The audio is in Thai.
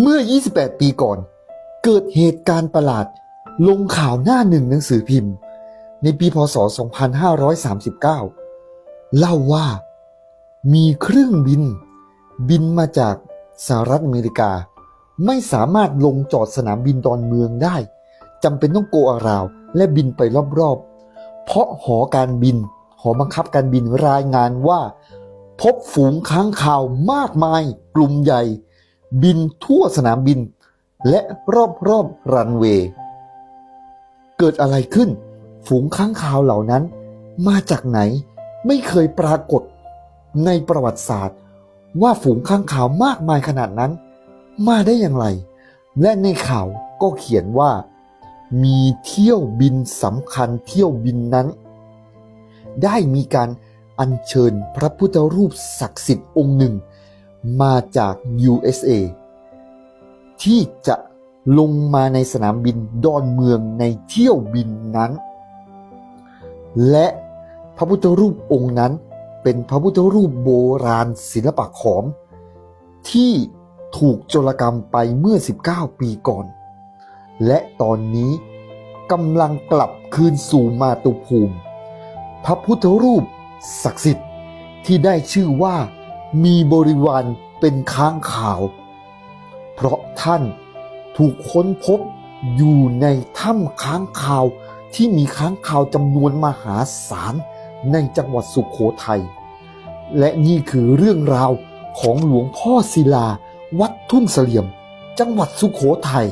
เมื่อ 28 ปีก่อน เกิดเหตุการณ์ประหลาด ลงข่าวหน้าหนึ่งหนังสือพิมพ์ ในปีพศ 2539 เล่าว่า มีเครื่องบิน บินมาจากสหรัฐอเมริกา ไม่สามารถลงจอดสนามบินดอนเมืองได้จำเป็นต้องโกอาราว และบินไปรอบๆ เพราะหอการบิน หอบังคับการบินรายงานว่า พบฝูงค้างคาวมากมาย กลุ่มใหญ่ บินทั่วสนามบิน และรอบๆรันเวย์เกิดอะไรขึ้น ฝูงค้างคาวเหล่านั้น มาจากไหนไม่เคยปรากฏในประวัติศาสตร์ ว่าฝูงค้างคาวมากมายขนาดนั้น มาได้อย่างไร และในข่าวก็เขียนว่า มีเที่ยวบินสำคัญเที่ยวบินนั้น ได้มีการอัญเชิญพระพุทธรูปศักดิ์สิทธิ์องค์หนึ่ง มาจาก USA ที่จะลงมาในสนามบินดอนเมืองในเที่ยวบินนั้น และพระพุทธรูปองค์นั้นเป็นพระพุทธรูปโบราณศิลปะขอม ที่ถูกโจรกรรมไปเมื่อ 19 ปีก่อน และตอนนี้กำลังกลับคืนสู่มาตุภูมิ พระพุทธรูปศักดิ์สิทธิ์ที่ได้ชื่อว่า มีบริวารเป็นค้างคาว เพราะท่านถูกค้นพบอยู่ในถ้ำค้างคาวที่มีค้างคาวจำนวนมหาศาลในจังหวัดสุขโขทัย และนี่คือเรื่องราวของหลวงพ่อศิลา วัดทุ่งเสลี่ยม จังหวัดสุขโขทัย